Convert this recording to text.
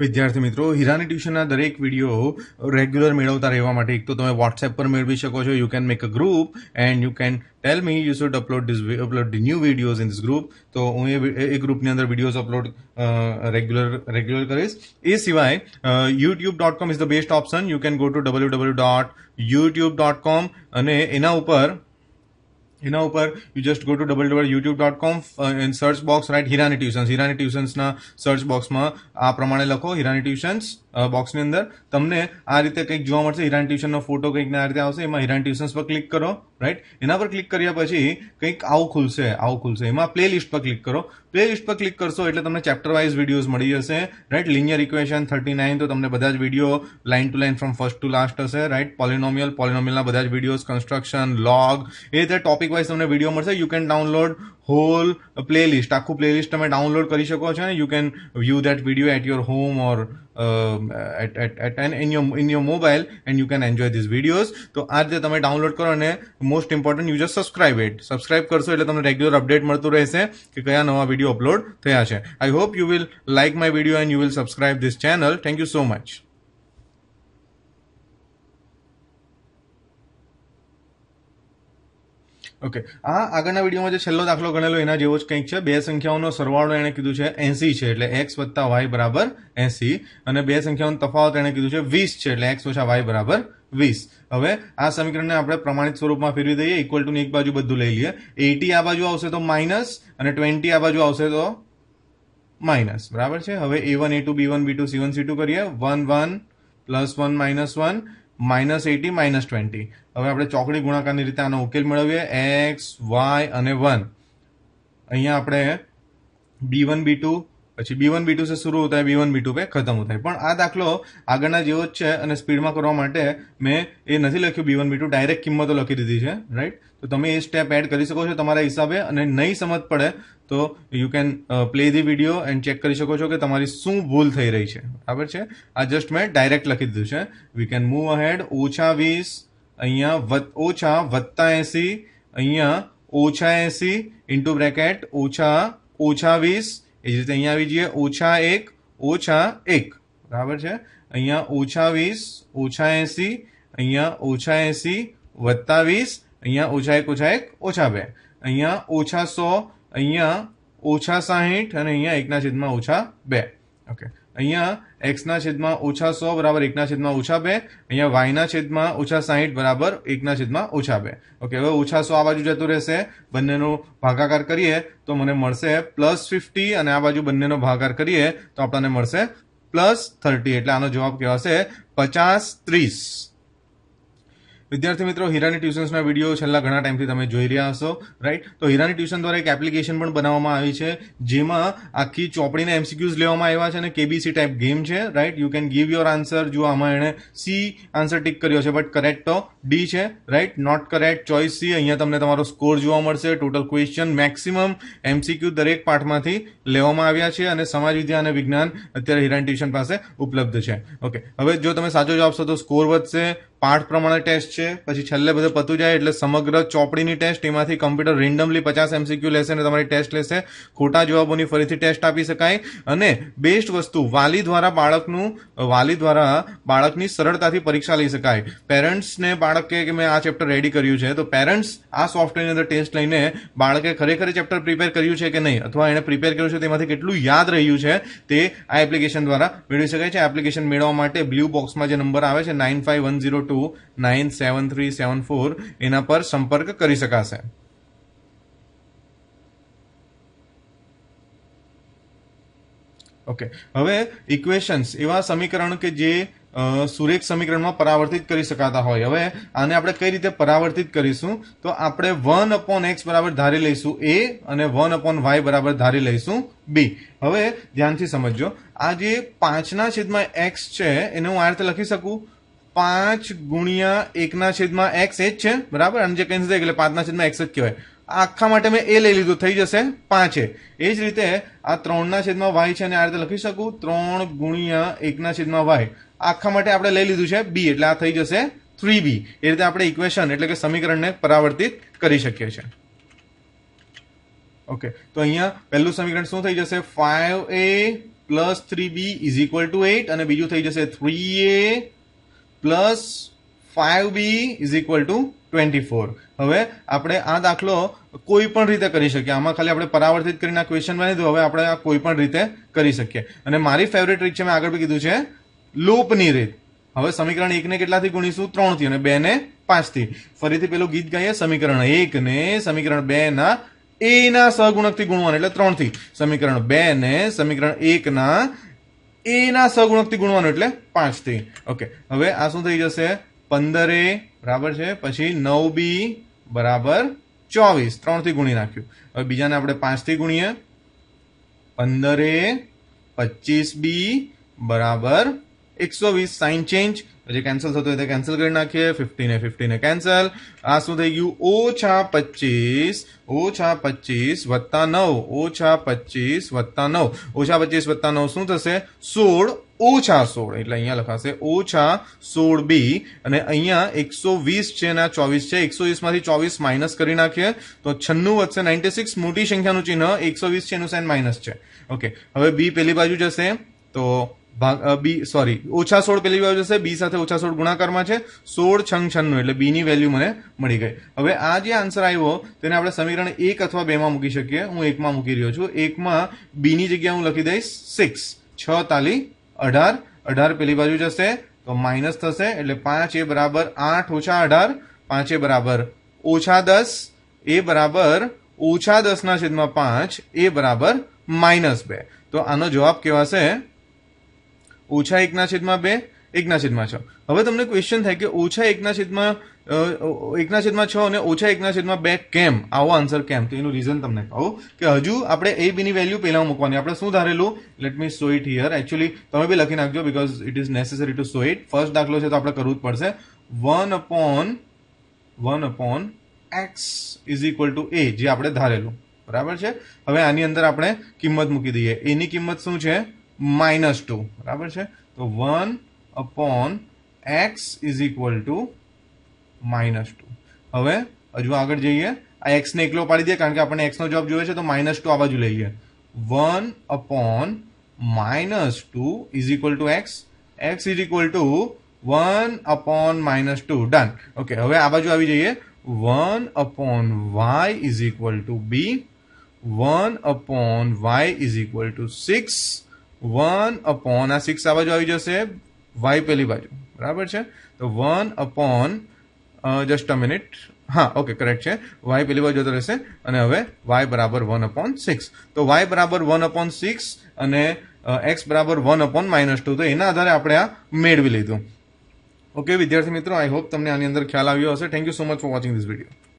વિદ્યાર્થી મિત્રો, હિરાની ટ્યુશનના દરેક વીડિયો રેગ્યુલર મેળવતા રહેવા માટે એક તો તમે વોટ્સએપ પર મેળવી શકો છો. You can make a group and you can tell me you should upload this upload new videos in this group તો હું એ એ ગ્રુપની અંદર વિડીયોઝ અપલોડ રેગ્યુલર રેગ્યુલર કરીશ. એ સિવાય YouTube dot com is the best option you can go to W W dot YouTube dot com અને એના ઉપર એના ઉપર you just go to double double YouTube dot com in search box write Hirani tuitions Hirani ટ્યુશન્સના search બોક્સમાં આ પ્રમાણે લખો હિરાની tuitions બોક્સની અંદર. તમને આ રીતે કંઈક જોવા મળશે. હિરાન ટ્યુશનનો ફોટો કંઈક આ રીતે આવશે. એમાં હિરાન ટ્યુશન્સ પર ક્લિક કરો રાઈટ એના પર ક્લિક કર્યા પછી કંઈક આવું ખુલશે આવું ખુલશે. એમાં પ્લે લિસ્ટ પર ક્લિક કરો. પ્લે લિસ્ટ પર ક્લિક કરશો એટલે તમને ચેપ્ટર વાઇઝ વિડીયોઝ મળી જશે right linear equation thirty nine તો તમને બધા જ video line to line from first to last હશે રાઈટ પોલિનોમિયલ પોલિનોમિયલના બધા જ વિડીયોઝ કન્સ્ટ્રક્શન લોગ એ રીતે ટોપિક વાઇઝ તમને વીડિયો મળશે. You can download whole playlist આખું પ્લેલિસ્ટ તમે ડાઉનલોડ કરી શકો છો ને. You can view that video at your home or at at at an in your in your mobile and you can enjoy this videos તો આ રીતે તમે ડાઉનલોડ કરો અને most important you just subscribe it subscribe કરશો એટલે તમને regular update મળતું રહેશે કે કયા નવા વીડિયો અપલોડ થયા છે. I hope you will like my video and you will subscribe this channel thank you so much okay આ આગળના વિડીયોમાં જે છેલ્લો દાખલો ગણેલો એના જેવો જ કંઈક છે. બે સંખ્યાઓનો સરવાળો એણે કીધું છે એસી છે એટલે એક્સ વત્તા વાય બરાબર એસી અને બે સંખ્યાઓનો તફાવત એણે કીધું છે વીસ છે એટલે એક્સ ઓછા વાય બરાબર વીસ. હવે આ સમીકરણને આપણે પ્રમાણિત સ્વરૂપમાં ફેરવી દઈએ ઇક્વલ ટુ એક બાજુ બધું લઈ લઈએ. એટી આ બાજુ આવશે તો માઇનસ અને ટ્વેન્ટી આ બાજુ આવશે તો માઇનસ બરાબર છે? હવે A one A two B one B two C one C two કરીએ. One one plus one minus one minus eighty minus twenty હવે આપણે ચોકડી ગુણાકારની રીતે આનો ઉકેલ મેળવીએ. એક્સ વાય અને વન અહીંયા આપણે બી વન બી ટુ પછી બી વન, બી ટુ સે શરૂ થાય, બી વન, બી ટુ પે ખતમ થાય. પણ આ દાખલો આગળના જેવો જ છે અને સ્પીડમાં કરવા માટે મેં એ નથી લખ્યું B one, B two, direct કિંમતો લખી દીધી છે રાઈટ તો તમે એ સ્ટેપ એડ કરી શકો છો તમારા હિસાબે અને નહીં સમજ પડે તો you can play the video and check કરી શકો છો કે તમારી શું ભૂલ થઈ રહી છે. બરાબર છે? આ જસ્ટ મેં ડાયરેક્ટ લખી દીધું છે. વી કેન મૂવ અહેડ ઓછા વીસ, અહીંયા વત ઓછા વત્તા એંસી, અહીંયા ઓછા એંસી ઇન્ટુ બ્રેકેટ ઓછા ઓછા વીસ એ જ રીતે અહીંયા આવી જઈએ, ઓછા એક ઓછા એક. બરાબર છે? અહીંયા ઓછા વીસ, ઓછા એસી, અહીંયા ઓછા એસી, વત્તા વીસ, અહીંયા ઓછા એક ઓછા એક, ઓછા બે. અહીંયા ઓછા સો, અહીંયા ઓછા સાહીઠ અને અહીંયા એકના છેદમાં ઓછા બે. ઓકે અહીંયા એક્સના છેદમાં ઓછા સો બરાબર એકના છેદમાં ઓછા બે, અહીંયા વાયના છેદમાં ઓછા સાહીઠ બરાબર એકના છેદમાં ઓછા બે. ઓકે હવે ઓછા સો આ બાજુ જતું રહેશે, બંનેનો ભાગાકાર કરીએ તો મને મળશે પ્લસ ફિફ્ટી અને આ બાજુ બંનેનો ભાગાકાર કરીએ તો આપણને મળશે પ્લસ થર્ટી એટલે આનો જવાબ કહેવાશે પચાસ ત્રીસ. વિદ્યાર્થી મિત્રો, હિરાની ટ્યુશન્સના વીડિયો છેલ્લા ઘણા ટાઈમથી તમે જોઈ રહ્યા હશો રાઈટ તો હિરાની ટ્યુશન દ્વારા એક એપ્લિકેશન પણ બનાવવામાં આવી છે, જેમાં આખી ચોપડીના એમસીક્યુઝ લેવામાં આવ્યા છે અને કેબીસી ટાઈપ ગેમ છે right you can give your answer જો આમાં એણે સી આન્સર ટીક કર્યો છે બટ કરેક્ટ તો ડી છે right not correct choice C અહીંયા તમને તમારો સ્કોર જોવા મળશે ટોટલ ક્વેશ્ચન મેક્સિમમ એમસીક્યુ દરેક પાઠમાંથી લેવામાં આવ્યા છે અને સમાજ, વિદ્યા અને વિજ્ઞાન અત્યારે હીરાની ટ્યુશન પાસે ઉપલબ્ધ છે. ઓકે હવે જો તમે સાચો જવાબ આપશો તો સ્કોર વધશે પાઠ પ્રમાણે ટેસ્ટ છે, પછી છેલ્લે બધું પતું જાય એટલે સમગ્ર ચોપડીની ટેસ્ટ, એમાંથી કમ્પ્યુટર રેન્ડમલી પચાસ એમસીક્યુ લેશે અને તમારી ટેસ્ટ લેશે. ખોટા જવાબોની ફરીથી ટેસ્ટ આપી શકાય. અને બેસ્ટ વસ્તુ, વાલી દ્વારા બાળકનું, વાલી દ્વારા બાળકની સરળતાથી પરીક્ષા લઈ શકાય. પેરેન્ટ્સને બાળક કે મેં આ ચેપ્ટર રેડી કર્યું છે, તો પેરેન્ટ્સ આ સોફ્ટવેરની અંદર ટેસ્ટ લઈને બાળકે ખરેખર ચેપ્ટર પ્રિપેર કર્યું છે કે નહીં? અથવા એણે પ્રિપેર કર્યું છે તેમાંથી કેટલું યાદ રહ્યું છે તે આ એપ્લિકેશન દ્વારા મેળવી શકાય છે. એપ્લિકેશન મેળવવા માટે બ્લુ બોક્સમાં જે નંબર આવે છે nine five one zero two nine seven three seven four એના પર સંપર્ક કરી શકાશે. ઓકે હવે ઇક્વેશન્સ એવા સમીકરણ કે જે સુરેખ સમીકરણમાં પરાવર્તિત કરી શકાતા હોય. હવે આને આપણે કઈ રીતે પરાવર્તિત કરીશું? તો આપણે વન અપોન એક્સ બરાબર ધારી લઈશું એ અને વન અપોન વાય બરાબર ધારી લઈશું બી હવે ધ્યાનથી સમજજો. આ જે પાંચના છેદમાં એક્સ છે, એને હું આ રીતે લખી શકું? પાંચ ગુણ્યા એકના છેદમાં એક્સ એ જ છે, બરાબર? અને જે કેન્સલ એટલે પાંચના છેદમાં એક્સ જ કહેવાય. આખા માટે મેં એ લઈ લીધું, થઈ જશે પાંચે. એ જ રીતે આ ત્રણના છેદમાં વાય છે અને આ રીતે લખી શકું, ત્રણ ગુણ્યા એકના છેદમાં વાય. આખા માટે આપણે લઈ લીધું છે બી, એટલે આ થઈ જશે થ્રી બી. એ રીતે આપણે ઇક્વેશન એટલે કે સમીકરણને પરાવર્તિત કરી શકીએ છીએ. ઓકે, તો અહીંયા પહેલું સમીકરણ શું થઈ જશે? Five A plus three B is equal to eight અને બીજું થઈ જશે three A plus five B is equal to twenty four. હવે આપણે આ દાખલો કોઈ પણ રીતે કરી શકીએ. આમાં ખાલી આપણે પરાવર્તિત કરીને આ ક્વેશ્ચન બની દીધું હવે આપણે આ કોઈ પણ રીતે કરી શકીએ. અને મારી ફેવરેટ રીત છે, મેં આગળ બી કીધું છે, લૂપની રીત. હવે સમીકરણ એકને કેટલાથી ગુણીશું? ત્રણથી અને બે ને પાંચથી. ફરીથી પેલું ગીત ગાઈએ, સમીકરણ એકને સમીકરણ બેના એના સહગુણકથી ગુણવાનું, એટલે ત્રણથી. સમીકરણ બેને સમીકરણ એક ના એ ના સહગુણકથી ગુણવાનું એટલે પાંચથી. ઓકે હવે આ શું થઈ જશે? પંદર એ બરાબર છે? પછી નવ બી, બરાબર ચોવીસ. ત્રણથી ગુણી નાખ્યું. હવે બીજાને આપણે પાંચથી ગુણીએ. પંદર એ પચીસ બી, બરાબર એકસો વીસ સાઇન ચેન્જ પછી કેન્સલ થતું હોય તો કેન્સલ કરી નાખીએ. ફિફ્ટીને ફિફ્ટીને કેન્સલ આ શું થઈ ગયું? ઓછા પચીસ ઓછા પચીસ વત્તા નવ, ઓછા પચીસ વત્તા નવ. ઓછા પચીસ વત્તા નવ શું થશે? સોળ ઓછા સોળ. એટલે અહીંયા લખાશે ઓછા સોળ બી અને અહીંયા એકસો વીસ છે અને આ ચોવીસ છે. એકસો વીસમાંથી ચોવીસ માઇનસ કરી નાખીએ. તો છન્નું વધશે નાઇન્ટી સિક્સ મોટી સંખ્યાનું ચિહ્ન એકસો વીસ છે, એનું સાઇન માઇનસ છે. ઓકે હવે બી પેલી બાજુ જશે. તો બી સોરી ઓછા સોળ પેલી બાજુ જશે, બી સાથે ઓછા સોળ ગુણાકારમાં છે, સોળ છંગ છન્નું, એટલે બીની વેલ્યુ મને મળી ગઈ. હવે આ જે આન્સર આવ્યો, તેને આપણે સમીકરણ એક અથવા બેમાં મૂકી શકીએ. હું એકમાં મૂકી રહ્યો છું. એકમાં બીની જગ્યાએ હું લખી દઈશ સિક્સ છ તાલી અઢાર. અઢાર પેલી બાજુ જશે, તો માઇનસ થશે, એટલે પાંચ એ બરાબર આઠ ઓછા અઢાર. પાંચ એ બરાબર ઓછા દસ. એ બરાબર ઓછા દસના છેદમાં પાંચ. એ બરાબર માઇનસ બે. તો આનો જવાબ કહેવાશે ઓછા એકના છેદમાં બે, એકના છેદમાં છ. હવે તમને ક્વેશ્ચન થાય કે ઓછા એકના છેદમાં એકના છેદમાં છ અને ઓછા એકના છેદમાં બે કેમ? આવો આન્સર કેમ? તો એનું રીઝન તમને કહું કે હજુ આપણે એ બીની વેલ્યુ પહેલા મૂકવાની. આપણે શું ધારેલું? Let me show it here actually તમે બી લખી નાખજો because it is necessary to show it first દાખલો છે તો આપણે કરવું જ પડશે. One upon one upon X is equal to A જે આપણે ધારેલું. બરાબર છે? હવે આની અંદર આપણે કિંમત મૂકી દઈએ. એની કિંમત શું છે? માઇનસ ટુ બરાબર છે તો one upon X is equal to minus two હવે હજુ આગળ જઈએ આ એક્સ ને એકલો પાડી દઈએ કારણ કે આપણને એક્સ નો જવાબ જોઈએ છે તો માઇનસ ટુ આ બાજુ લઈએ one upon minus two is equal to X X is equal to one upon minus two done okay હવે આ બાજુ આવી જઈએ one upon Y is equal to B one upon Y is equal to six one upon, આ six આ બાજુ આવી જશે વાય પેલી બાજુ. બરાબર છે? તો one upon just a minute હા ઓકે કરેક્ટ છે. વાય પેલી બાજુ જતો રહેશે, અને હવે વાય બરાબર વન અપોન સિક્સ તો વાય બરાબર વન અપોન સિક્સ અને એક્સ બરાબર વન અપોન માઇનસ ટુ તો એના આધારે આપણે આ મેળવી લીધું. ઓકે વિદ્યાર્થી મિત્રો આઈ હોપ તમને આની અંદર ખ્યાલ આવ્યો હશે. Thank you so much for watching this video